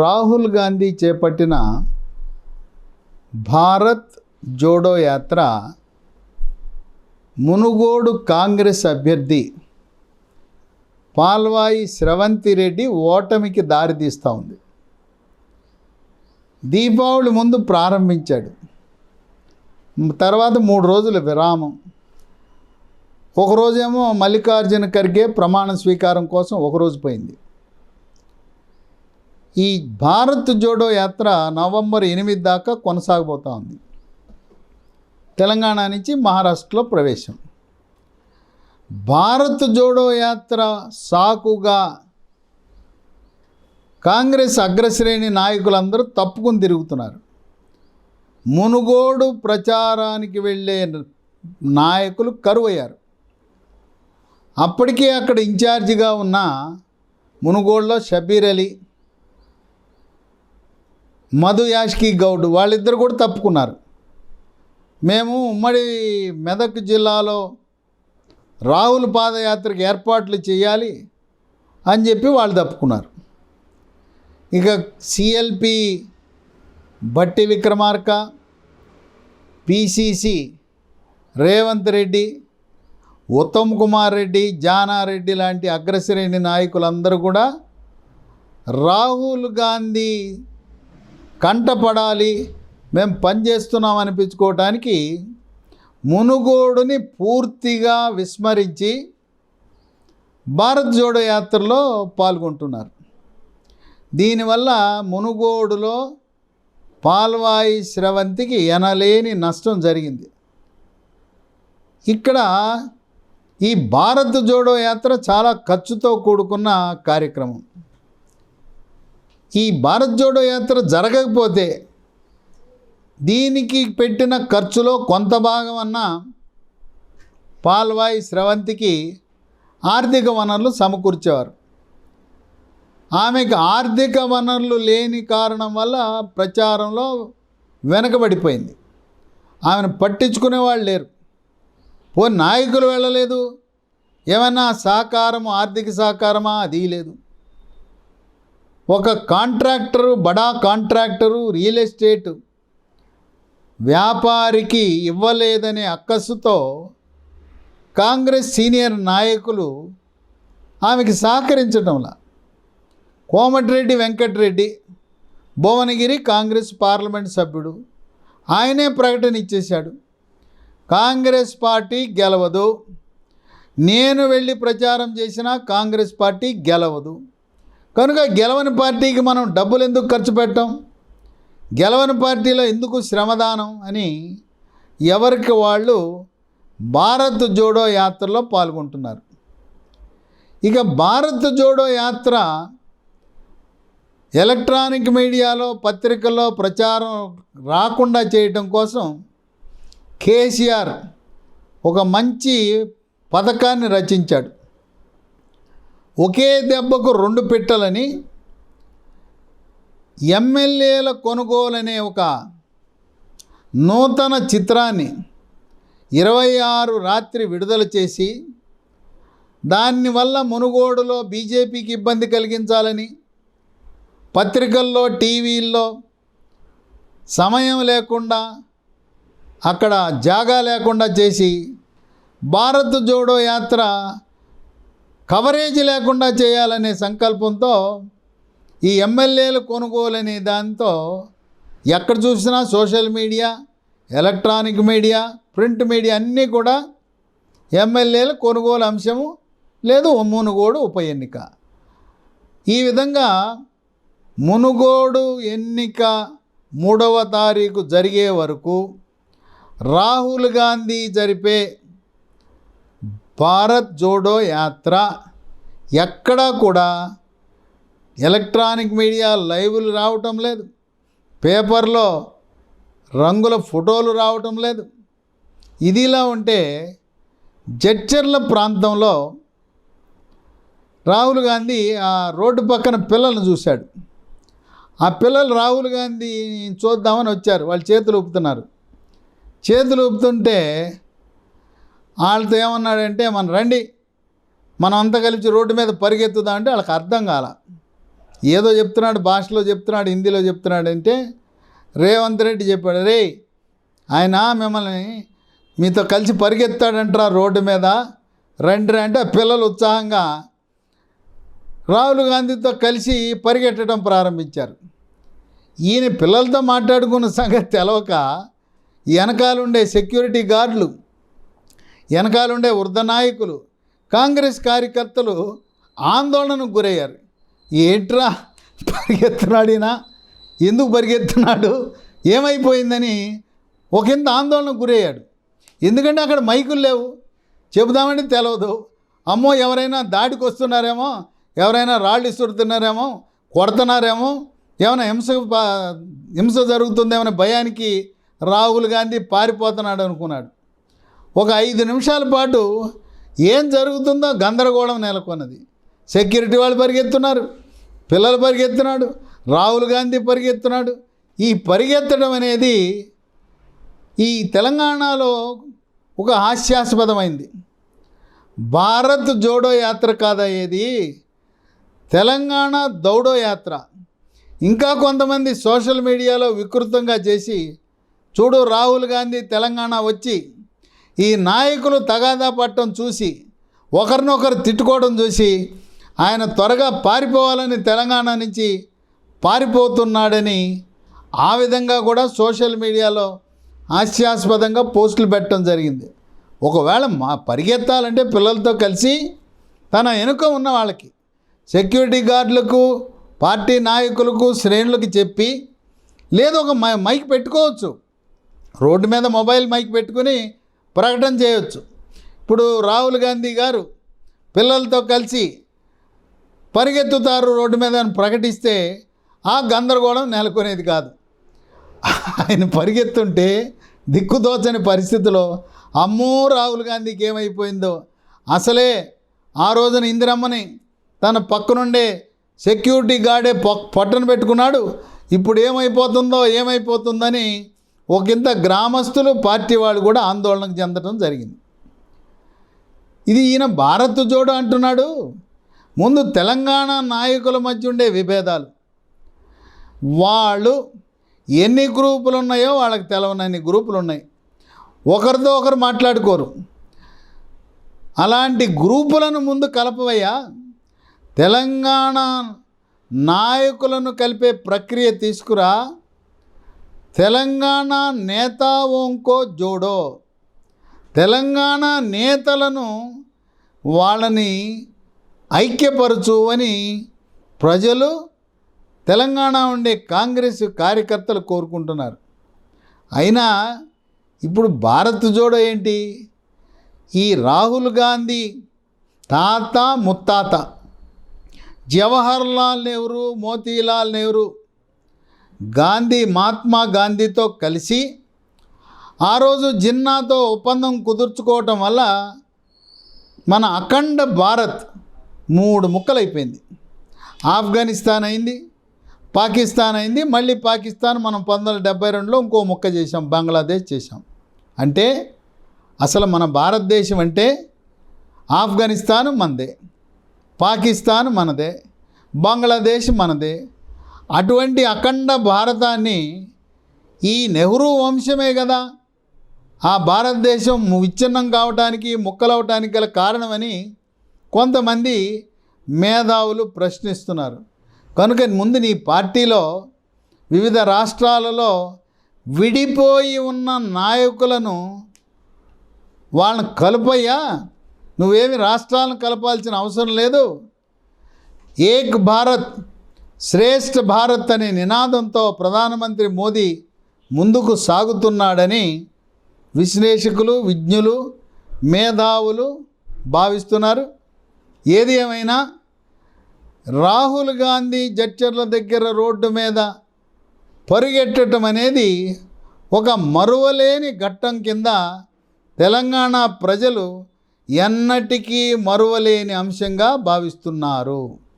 రాహుల్ గాంధీ చేపట్టిన భారత్ జోడో యాత్ర మునుగోడు కాంగ్రెస్ అభ్యర్థి పాల్వాయి స్రవంతి రెడ్డి ఓటమికి దారితీస్తూ ఉంది. దీపావళి ముందు ప్రారంభించాడు. తర్వాత మూడు రోజుల విరామం. ఒకరోజేమో మల్లికార్జున ఖర్గే ప్రమాణ స్వీకారం కోసం ఒకరోజు పోయింది. ఈ భారత్ జోడో యాత్ర నవంబర్ ఎనిమిది దాకా కొనసాగబోతూ ఉంది. తెలంగాణ నుంచి మహారాష్ట్రలో ప్రవేశం. భారత్ జోడో యాత్ర సాకుగా కాంగ్రెస్ అగ్రశ్రేణి నాయకులందరూ తప్పుకుని తిరుగుతున్నారు. మునుగోడు ప్రచారానికి వెళ్ళే నాయకులు కరువయ్యారు. అప్పటికే అక్కడ ఇన్ఛార్జిగా ఉన్న మునుగోడులో షబీర్ అలీ మధు యాష్కి గౌడ్ వాళ్ళిద్దరు కూడా తప్పుకున్నారు. మేము ఉమ్మడి మెదక్ జిల్లాలో రాహుల్ పాదయాత్రకు ఏర్పాట్లు చేయాలి అని చెప్పి వాళ్ళు తప్పుకున్నారు. ఇక సిఎల్పి బట్టి విక్రమార్క పిసిసి రేవంత్ రెడ్డి ఉత్తమ్ కుమార్ రెడ్డి జానారెడ్డి లాంటి అగ్రశ్రేణి నాయకులందరూ కూడా రాహుల్ గాంధీ కంటపడాలి. మేము పనిచేస్తున్నాం అనిపించుకోవటానికి మునుగోడుని పూర్తిగా విస్మరించి భారత్ జోడో యాత్రలో పాల్గొంటున్నారు. దీనివల్ల మునుగోడులో పాల్వాయి స్రవంతికి ఎనలేని నష్టం జరిగింది. ఇక్కడ ఈ భారత్ జోడో యాత్ర చాలా ఖర్చుతో కూడుకున్న కార్యక్రమం. ఈ భారత్ జోడో యాత్ర జరగకపోతే దీనికి పెట్టిన ఖర్చులో కొంత భాగం అన్న పాల్వాయి స్రవంతికి ఆర్థిక వనరులు సమకూర్చేవారు. ఆమెకు ఆర్థిక వనరులు లేని కారణం వల్ల ప్రచారంలో వెనకబడిపోయింది. ఆమెను పట్టించుకునే వాళ్ళు లేరు. పో నాయకులు వెళ్ళలేదు. ఏమైనా సహకారము ఆర్థిక సహకారమా? అది లేదు. ఒక కాంట్రాక్టరు బడా కాంట్రాక్టరు రియల్ ఎస్టేట్ వ్యాపారికి ఇవ్వలేదనే అక్కసుతో కాంగ్రెస్ సీనియర్ నాయకులు ఆమెకి సహకరించడంలా కోమటిరెడ్డి వెంకటరెడ్డి భువనగిరి కాంగ్రెస్ పార్లమెంట్ సభ్యుడు ఆయనే ప్రకటన ఇచ్చేశాడు. కాంగ్రెస్ పార్టీ గెలవదు. నేను వెళ్ళి ప్రచారం చేసినా కాంగ్రెస్ పార్టీ గెలవదు. కనుక గెలవని పార్టీకి మనం డబ్బులు ఎందుకు ఖర్చు పెట్టాం? గెలవని పార్టీలో ఎందుకు శ్రమదానం అని ఎవరికి వాళ్ళు భారత్ జోడో యాత్రలో పాల్గొంటున్నారు. ఇక భారత్ జోడో యాత్ర ఎలక్ట్రానిక్ మీడియాలో పత్రికల్లో ప్రచారం రాకుండా చేయటం కోసం కేసీఆర్ ఒక మంచి పథకాన్ని రచించాడు. ఒకే దెబ్బకు రెండు పెట్టలని ఎమ్మెల్యేల కొనుగోలనే ఒక నూతన చిత్రాన్ని ఇరవై ఆరు రాత్రి విడుదల చేసి దానివల్ల మునుగోడులో బీజేపీకి ఇబ్బంది కలిగించాలని పత్రికల్లో టీవీల్లో సమయం లేకుండా అక్కడ జాగా లేకుండా చేసి భారత్ జోడో యాత్ర కవరేజ్ లేకుండా చేయాలనే సంకల్పంతో ఈ ఎమ్మెల్యేలు కొనుగోలనే దాంతో ఎక్కడ చూసినా social media electronic media print media అన్నీ కూడా ఎమ్మెల్యేల కొనుగోలు అంశము లేదు మునుగోడు ఉప ఎన్నిక. ఈ విధంగా మునుగోడు ఎన్నిక మూడవ తారీఖు జరిగే వరకు రాహుల్ గాంధీ జరిపే భారత్ జోడో యాత్ర ఎక్కడా కూడా ఎలక్ట్రానిక్ మీడియా లైవ్లు రావటం లేదు. పేపర్లో రంగుల ఫోటోలు రావటం లేదు. ఇదిలా ఉంటే జడ్చర్ల ప్రాంతంలో రాహుల్ గాంధీ ఆ రోడ్డు పక్కన పిల్లల్ని చూశాడు. ఆ పిల్లలు రాహుల్ గాంధీ చూద్దామని వచ్చారు. వాళ్ళు చేతులు ఊపుతున్నారు. చేతులు ఊపుతుంటే వాళ్ళతో ఏమన్నాడంటే మనం రండి. మనం అంతా కలిసి రోడ్డు మీద పరిగెత్తుదా? అంటే వాళ్ళకి అర్థం కాల. ఏదో చెప్తున్నాడు భాషలో చెప్తున్నాడు హిందీలో చెప్తున్నాడు అంటే రేవంత్ రెడ్డి చెప్పాడు రే ఆయన మిమ్మల్ని మీతో కలిసి పరిగెత్తాడంటారా రోడ్డు మీద. రండి అంటే ఆ పిల్లలు ఉత్సాహంగా రాహుల్ గాంధీతో కలిసి పరిగెట్టడం ప్రారంభించారు. ఈయన పిల్లలతో మాట్లాడుకున్న సంగతి తెలవక వెనకాలుండే సెక్యూరిటీ గార్డులు వెనకాలండే వృద్ధ నాయకులు కాంగ్రెస్ కార్యకర్తలు ఆందోళనకు గురయ్యారు. ఏంట్రా పరిగెత్తున్నాడినా ఎందుకు పరిగెత్తున్నాడు? ఏమైపోయిందని ఒకంత ఆందోళనకు గురయ్యాడు. ఎందుకంటే అక్కడ మైకులు లేవు. చెబుదామంటే తెలవదు. అమ్మో ఎవరైనా దాడికి వస్తున్నారేమో ఎవరైనా రాళ్ళు ఇస్తున్నారేమో కొడుతున్నారేమో ఏమైనా హింస హింస జరుగుతుందేమనే భయానికి రాహుల్ గాంధీ పారిపోతున్నాడు అనుకున్నాడు. ఒక ఐదు నిమిషాల పాటు ఏం జరుగుతుందో గందరగోళం నెలకొన్నది. సెక్యూరిటీ వాళ్ళు పరిగెత్తున్నారు పిల్లలు పరిగెత్తున్నాడు రాహుల్ గాంధీ పరిగెత్తున్నాడు. ఈ పరిగెత్తడం అనేది ఈ తెలంగాణలో ఒక హాస్యాస్పదమైంది. భారత్ జోడో యాత్ర కాదా ఏది తెలంగాణ దౌడో యాత్ర. ఇంకా కొంతమంది సోషల్ మీడియాలో వికృతంగా చేసి చూడు రాహుల్ గాంధీ తెలంగాణ వచ్చి ఈ నాయకులు తగాదా పట్టడం చూసి ఒకరినొకరు తిట్టుకోవడం చూసి ఆయన త్వరగా పారిపోవాలని తెలంగాణ నుంచి పారిపోతున్నాడని ఆ విధంగా కూడా సోషల్ మీడియాలో హాస్యాస్పదంగా పోస్టులు పెట్టడం జరిగింది. ఒకవేళ మా పరిగెత్తాలంటే పిల్లలతో కలిసి తన వెనుక ఉన్న వాళ్ళకి సెక్యూరిటీ గార్డులకు పార్టీ నాయకులకు శ్రేణులకు చెప్పి లేదు ఒక మై మైక్ పెట్టుకోవచ్చు. రోడ్డు మీద మొబైల్ మైక్ పెట్టుకుని ప్రకటన చేయవచ్చు ఇప్పుడు రాహుల్ గాంధీ గారు పిల్లలతో కలిసి పరిగెత్తుతారు రోడ్డు మీద అని ప్రకటిస్తే ఆ గందరగోళం నెలకొనేది కాదు. ఆయన పరిగెత్తుంటే దిక్కుదోచని పరిస్థితిలో అమ్మో రాహుల్ గాంధీకి ఏమైపోయిందో. అసలే ఆ రోజున ఇందిరమ్మని తన పక్కనుండే సెక్యూరిటీ గార్డే పొ- పెట్టుకున్నాడు. ఇప్పుడు ఏమైపోతుందో ఏమైపోతుందని ఒకంత గ్రామస్తులు పార్టీ వాళ్ళు కూడా ఆందోళనకు చెందడం జరిగింది. ఇది ఈయన భారత్ జోడు అంటున్నాడు. ముందు తెలంగాణ నాయకుల మధ్య ఉండే విభేదాలు. వాళ్ళు ఎన్ని గ్రూపులు ఉన్నాయో వాళ్ళకి తెలవనన్ని గ్రూపులు ఉన్నాయి. ఒకరితో ఒకరు మాట్లాడుకోరు. అలాంటి గ్రూపులను ముందు కలపవయ్యా. తెలంగాణ నాయకులను కలిపే ప్రక్రియ తీసుకురా. తెలంగాణ నేతా ఓంకో జోడో. తెలంగాణ నేతలను వాళ్ళని ఐక్యపరచు అని ప్రజలు తెలంగాణ ఉండే కాంగ్రెస్ కార్యకర్తలు కోరుకుంటున్నారు. అయినా ఇప్పుడు భారత్ జోడో ఏంటి? ఈ రాహుల్ గాంధీ తాత ముత్తాత. జవహర్లాల్ నెహ్రూ మోతీలాల్ నెహ్రూ గాంధీ మహాత్మా గాంధీతో కలిసి ఆ రోజు జిన్నాతో ఒప్పందం కుదుర్చుకోవటం వల్ల మన అఖండ భారత్ మూడు ముక్కలైపోయింది. ఆఫ్ఘనిస్తాన్ అయింది పాకిస్తాన్ అయింది మళ్ళీ పాకిస్తాన్ మనం పంతొమ్మిది వందల డెబ్బై రెండులో ఇంకో ముక్క చేసాం బంగ్లాదేశ్ చేసాం అంటే అసలు మన భారతదేశం అంటే ఆఫ్ఘనిస్తాన్ మనదే పాకిస్తాన్ మనదే బంగ్లాదేశ్ మనదే అటువంటి అఖండ భారతాన్ని ఈ నెహ్రూ వంశమే కదా. ఆ భారతదేశం విచ్ఛిన్నం కావటానికి ముక్కలవటానికి గల కారణమని కొంతమంది మేధావులు ప్రశ్నిస్తున్నారు. కనుక ముందు నీ పార్టీలో వివిధ రాష్ట్రాలలో విడిపోయి ఉన్న నాయకులను వాళ్ళని కలుపయ్యా. నువ్వేమి రాష్ట్రాలను కలపాల్సిన అవసరం లేదు. ఏక్ భారత్ శ్రేష్ఠ భారత్ అనే నినాదంతో ప్రధానమంత్రి మోదీ ముందుకు సాగుతున్నాడని విశ్లేషకులు విజ్ఞులు మేధావులు భావిస్తున్నారు. ఏది ఏమైనా రాహుల్ గాంధీ జడ్చర్ల దగ్గర రోడ్డు మీద పరుగెట్టడం అనేది ఒక మరువలేని ఘట్టం కింద తెలంగాణ ప్రజలు ఎన్నటికీ మరువలేని అంశంగా భావిస్తున్నారు.